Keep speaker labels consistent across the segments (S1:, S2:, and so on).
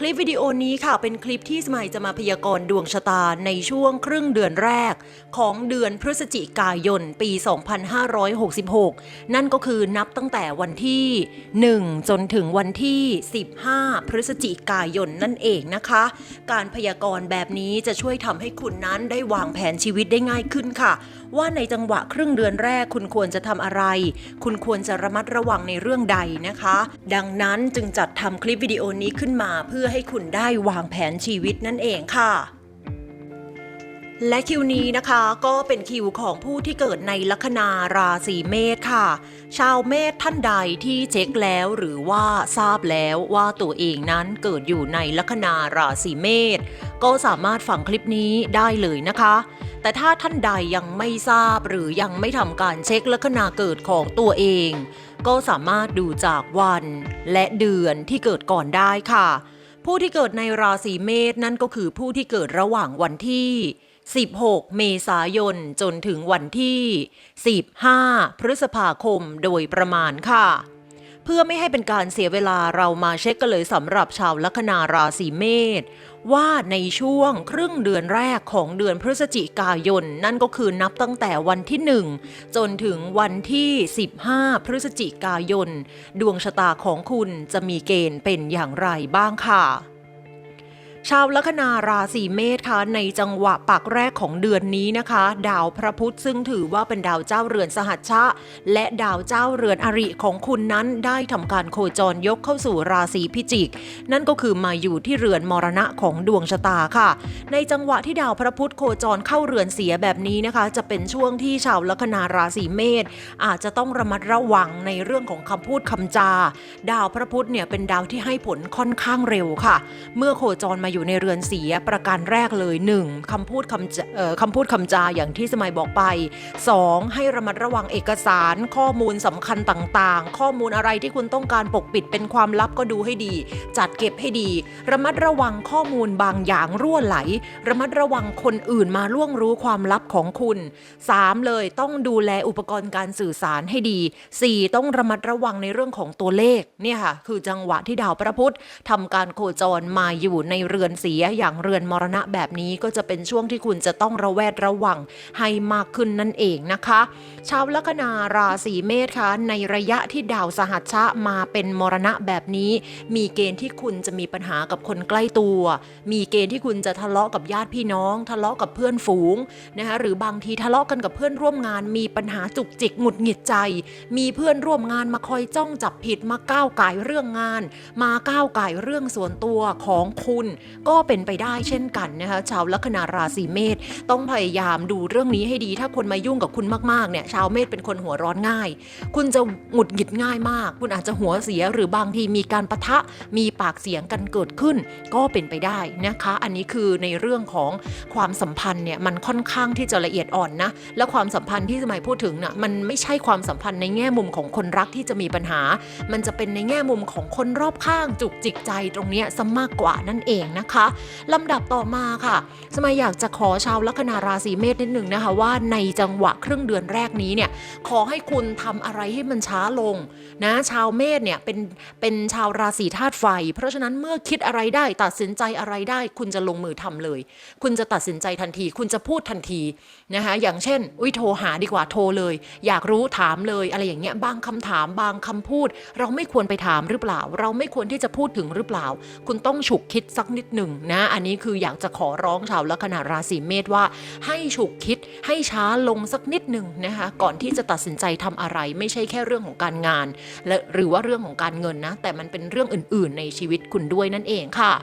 S1: คลิปวิดีโอนี้ค่ะเป็นคลิปที่สมัยจะมาพยากรณ์ดวงชะตาในช่วงครึ่งเดือนแรก ของเดือนพฤศจิกายนปี 2566 นั่นก็คือนับตั้งแต่วันที่ 1 จนถึงวันที่ 15 พฤศจิกายนนั่นเองนะคะ การพยากรณ์แบบนี้จะช่วยทำให้คุณนั้นได้วางแผนชีวิตได้ง่ายขึ้นค่ะ ว่าในจังหวะครึ่งเดือนแรกคุณควรจะทำอะไร คุณควรจะระมัดระวังในเรื่องใดนะคะ ดังนั้นจึงจัดทำคลิปวิดีโอนี้ขึ้นมาเพื่อให้คุณได้วางแผนชีวิตนั่นเองค่ะ และคิวนี้นะคะก็เป็นคิวของผู้ที่เกิดในลัคนาราศีเมษค่ะ ชาวเมษท่านใดที่เช็คแล้วหรือว่าทราบแล้วว่าตัวเองนั้นเกิดอยู่ในลัคนาราศีเมษก็สามารถฟังคลิปนี้ได้เลยนะคะแต่ถ้าท่านใดยังไม่ทราบหรือยังไม่ทำการเช็คลัคนาเกิดของตัวเอง ก็สามารถดูจากวันและเดือนที่เกิดก่อนได้ค่ะ ผู้ที่เกิดในราศีเมษนั่นก็คือผู้ที่เกิดระหว่างวันที่ 16 เมษายน จนถึงวันที่ 15 พฤษภาคมโดยประมาณค่ะ เพื่อไม่ให้เป็นการเสียเวลาเรามาเช็คกันเลยสำหรับชาวลัคนาราศีเมษ ว่าในช่วงครึ่งเดือนแรกของเดือนพฤศจิกายน นั่นก็คือนับตั้งแต่วันที่ 1 จนถึงวันที่ 15 พฤศจิกายน ดวงชะตาของคุณจะมีเกณฑ์เป็นอย่างไรบ้างค่ะ ชาวลัคนาราศีเมษค่ะในจังหวะปักแรกของเดือนนี้นะคะ ดาวพระพุธซึ่งถือว่าเป็นดาวเจ้าเรือนสหัชชะ และดาวเจ้าเรือนอริของคุณนั้นได้ทำการโคจรยกเข้าสู่ราศีพิจิก นั่นก็คือมาอยู่ที่เรือนมรณะของดวงชะตาค่ะ ในจังหวะที่ดาวพระพุธโคจรเข้าเรือนเสียแบบนี้นะคะ จะเป็นช่วงที่ชาวลัคนาราศีเมษอาจจะต้องระมัดระวังในเรื่องของคำพูดคำจา ดาวพระพุธเนี่ยเป็นดาวที่ให้ผลค่อนข้างเร็วค่ะ เมื่อโคจรมาอยูู่่ในเรือนเสียประการแรกเลย 1. คำพูดคำจเอ่อคำพูดคำจาอย่างที่สมัยบอกไป 2. ให้ระมัดระวังเอกสารข้อมูลสำคัญต่างๆ ข้อมูลอะไรที่คุณต้องการปกปิดเป็นความลับก็ดูให้ดี จัดเก็บให้ดี ระมัดระวังข้อมูลบางอย่างรั่วไหล ระมัดระวังคนอื่นมาล่วงรู้ความลับของคุณ 3. เลยต้องดูแลอุปกรณ์การสื่อสารให้ดี 4. ต้องระมัดระวังในเรื่องของตัวเลขเนี่ยค่ะคือจังหวะที่ดาวพระพุธทำการโคจรมาอยู่ในเรือนเสียอย่างเรือนมรณะแบบนี้ก็จะเป็นช่วงที่คุณจะต้องระแวดระวังให้มากขึ้นนั่นเองนะคะ ชาวลัคนาราศีเมษคะในระยะที่ดาวสหัชชะมาเป็นมรณะแบบนี้ มีเกณฑ์ที่คุณจะมีปัญหากับคนใกล้ตัว มีเกณฑ์ที่คุณจะทะเลาะกับญาติพี่น้อง ทะเลาะกับเพื่อนฝูงนะคะหรือบางทีทะเลาะกันกับเพื่อนร่วมงาน มีปัญหาจุกจิกหงุดหงิดใจ มีเพื่อนร่วมงานมาคอยจ้องจับผิดมาก้าวไก่เรื่องงาน มาก้าวไก่เรื่องส่วนตัวของคุณก็เป็นไปได้เช่นกันนะคะชาวลัคนาราศีเมษต้องพยายามดูเรื่องนี้ให้ดี ถ้าคนมายุ่งกับคุณมากๆเนี่ยชาวเมษเป็นคนหัวร้อนง่าย คุณจะหงุดหงิดง่ายมาก คุณอาจจะหัวเสียหรือบางทีมีการประทะมีปากเสียงกันเกิดขึ้น ก็เป็นไปได้นะคะ อันนี้คือในเรื่องของความสัมพันธ์เนี่ยมันค่อนข้างที่จะละเอียดอ่อนนะและความสัมพันธ์ที่สมัยพูดถึงน่ะมันไม่ใช่ความสัมพันธ์ในแง่มุมของคนรักที่จะมีปัญหา มันจะเป็นในแง่มุมของคนรอบข้างจุกจิกใจตรงเนี้ยซะมากกว่านั่นเองนะคะลำดับต่อมาค่ะ สมัยอยากจะขอชาวลัคนาราศีเมษนิดหนึ่งนะคะ ว่าในจังหวะครึ่งเดือนแรกนี้เนี่ยขอให้คุณทำอะไรให้มันช้าลงนะชาวเมษเนี่ยเป็นเป็นชาวราศีธาตุไฟ เพราะฉะนั้นเมื่อคิดอะไรได้ตัดสินใจอะไรได้ คุณจะลงมือทำเลย คุณจะตัดสินใจทันที คุณจะพูดทันทีนะคะอย่างเช่น อุ้ยโทรหาดีกว่าโทรเลย อยากรู้ถามเลยอะไรอย่างเงี้ยบางคำถามบางคำพูด เราไม่ควรไปถามหรือเปล่า เราไม่ควรที่จะพูดถึงหรือเปล่า คุณต้องฉุกคิดสักนิดหนึ่งนะอันนี้คืออยากจะขอร้องชาวลัคนาราศีเมษว่า ให้ฉุกคิดให้ช้าลงสักนิดหนึ่งนะคะก่อนที่จะตัดสินใจทำอะไรไม่ใช่แค่เรื่องของการงาน และหรือว่าเรื่องของการเงินนะแต่มันเป็นเรื่องอื่นๆ ในชีวิตคุณด้วยนั่นเองค่ะ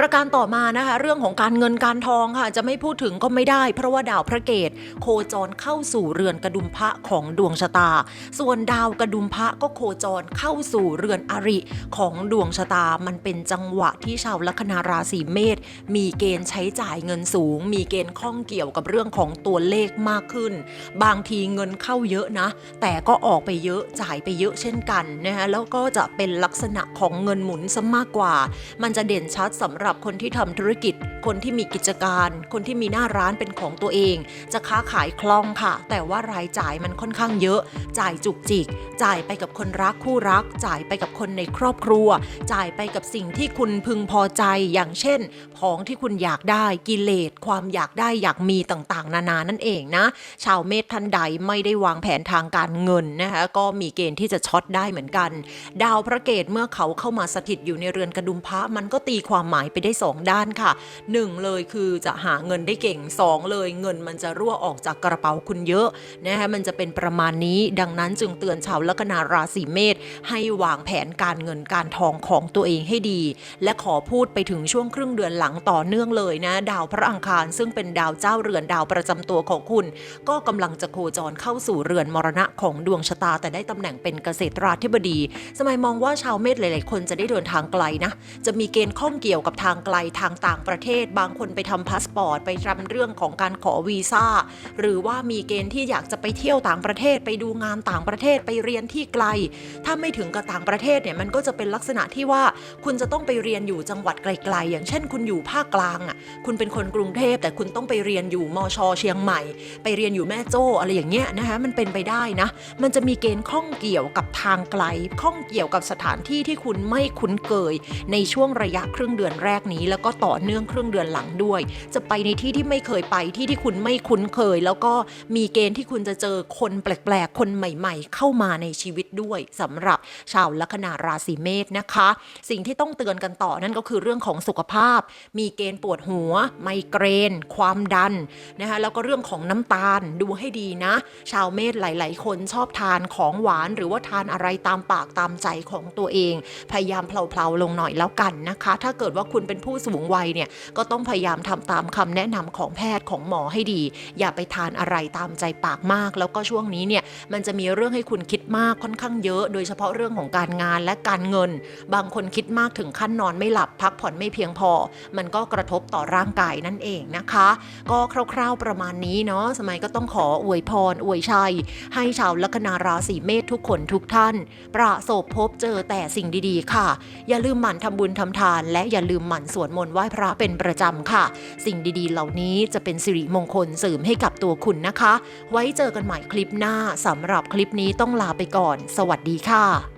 S1: ประการต่อมานะคะ เรื่องของการเงินการทองค่ะ จะไม่พูดถึงก็ไม่ได้ เพราะว่าดาวพระเกตโคจรเข้าสู่เรือนกระดุมพระของดวงชะตา ส่วนดาวกระดุมพระก็โคจรเข้าสู่เรือนอริของดวงชะตา มันเป็นจังหวะที่ชาวลัคนาราศีเมษมีเกณฑ์ใช้จ่ายเงินสูง มีเกณฑ์ข้องเกี่ยวกับเรื่องของตัวเลขมากขึ้น บางทีเงินเข้าเยอะนะ แต่ก็ออกไปเยอะจ่ายไปเยอะเช่นกันนะคะแล้วก็จะเป็นลักษณะของเงินหมุนซะมากกว่า มันจะเด่นชัดสำหรับรับคนที่ทำธุรกิจ คนที่มีกิจการ คนที่มีหน้าร้านเป็นของตัวเอง จะค้าขายคล่องค่ะ แต่ว่ารายจ่ายมันค่อนข้างเยอะ จ่ายจุกจิก จ่ายไปกับคนรักคู่รัก จ่ายไปกับคนในครอบครัว จ่ายไปกับสิ่งที่คุณพึงพอใจ อย่างเช่น ของที่คุณอยากได้กิเลสความอยากได้อยากมีต่างๆ นานานั่นเองนะ ชาวเมษท่านใดไม่ได้วางแผนทางการเงินนะคะก็มีเกณฑ์ที่จะช็อตได้เหมือนกัน ดาวพระเกตเมื่อเขาเข้ามาสถิตอยู่ในเรือนกระดุมพระมันก็ตีความหมายไปได้สองด้านค่ะหนึ่งเลยคือจะหาเงินได้เก่งสองเลยเงินมันจะรั่วออกจากกระเป๋าคุณเยอะนะคะมันจะเป็นประมาณนี้ ดังนั้นจึงเตือนชาวลัคนาราศีเมษให้วางแผนการเงินการทองของตัวเองให้ดี และขอพูดไปถึงช่วงครึ่งเดือนหลังต่อเนื่องเลยนะ ดาวพระอังคารซึ่งเป็นดาวเจ้าเรือนดาวประจำตัวของคุณ ก็กำลังจะโคจรเข้าสู่เรือนมรณะของดวงชะตา แต่ได้ตำแหน่งเป็นเกษตราธิบดี สมัยมองว่าชาวเมษหลาย ๆ คนจะได้เดินทางไกลนะ จะมีเกณฑ์ข้องเกี่ยวกับทางไกลทางต่างประเทศ บางคนไปทำพาสปอร์ต ไปทำเรื่องของการขอวีซ่า หรือว่ามีเกณฑ์ที่อยากจะไปเที่ยวต่างประเทศ ไปดูงานต่างประเทศไปเรียนที่ไกล ถ้าไม่ถึงกับต่างประเทศเนี่ยมันก็จะเป็นลักษณะที่ว่าคุณจะต้องไปเรียนอยู่จังหวัดไกล ๆ อย่างเช่น คุณอยู่ภาคกลางอะคุณเป็นคนกรุงเทพแต่คุณต้องไปเรียนอยู่มชเชียงใหม่ ไปเรียนอยู่แม่โจ้อะไรอย่างเงี้ยนะคะมันเป็นไปได้นะ มันจะมีเกณฑ์ข้องเกี่ยวกับทางไกลข้องเกี่ยวกับสถานที่ที่คุณไม่คุ้นเคย ในช่วงระยะครึ่งเดือนแรกนี้ แล้วก็ต่อเนื่องครึ่งเดือนหลังด้วย จะไปในที่ที่ไม่เคยไปที่ที่คุณไม่คุ้นเคย แล้วก็มีเกณฑ์ที่คุณจะเจอคนแปลกๆ คนใหม่ๆ เข้ามาในชีวิตด้วยสำหรับชาวลัคนาราศีเมษนะคะ สิ่งที่ต้องเตือนกันต่อนั่นก็คือเรื่องของสุขภาพ มีเกณฑ์ปวดหัว ไมเกรน ความดันนะคะแล้วก็เรื่องของน้ำตาลดูให้ดีนะ ชาวเมษหลาย ๆ คนชอบทานของหวาน หรือว่าทานอะไรตามปากตามใจของตัวเอง พยายามเพลาๆลงหน่อยแล้วกันนะคะ ถ้าเกิดว่าคุณคุณเป็นผู้สูงวัยเนี่ยก็ต้องพยายามทำตามคำแนะนำของแพทย์ของหมอให้ดี อย่าไปทานอะไรตามใจปากมาก แล้วก็ช่วงนี้เนี่ยมันจะมีเรื่องให้คุณคิดมากค่อนข้างเยอะ โดยเฉพาะเรื่องของการงานและการเงิน บางคนคิดมากถึงขั้นนอนไม่หลับพักผ่อนไม่เพียงพอ มันก็กระทบต่อร่างกายนั่นเองนะคะ ก็คร่าวๆประมาณนี้เนาะสมัยก็ต้องขออวยพรอวยชัย ให้ชาวลัคนาราศีเมษทุกคนทุกท่าน ประสบพบเจอแต่สิ่งดีๆ ค่ะ อย่าลืมหมั่นทำบุญทำทาน และอย่าลืมหมั่นสวดมนต์ไหว้พระเป็นประจำค่ะ สิ่งดีๆ เหล่านี้จะเป็นสิริมงคลเสริมให้กับตัวคุณนะคะ ไว้เจอกันใหม่คลิปหน้าสำหรับคลิปนี้ต้องลาไปก่อน สวัสดีค่ะ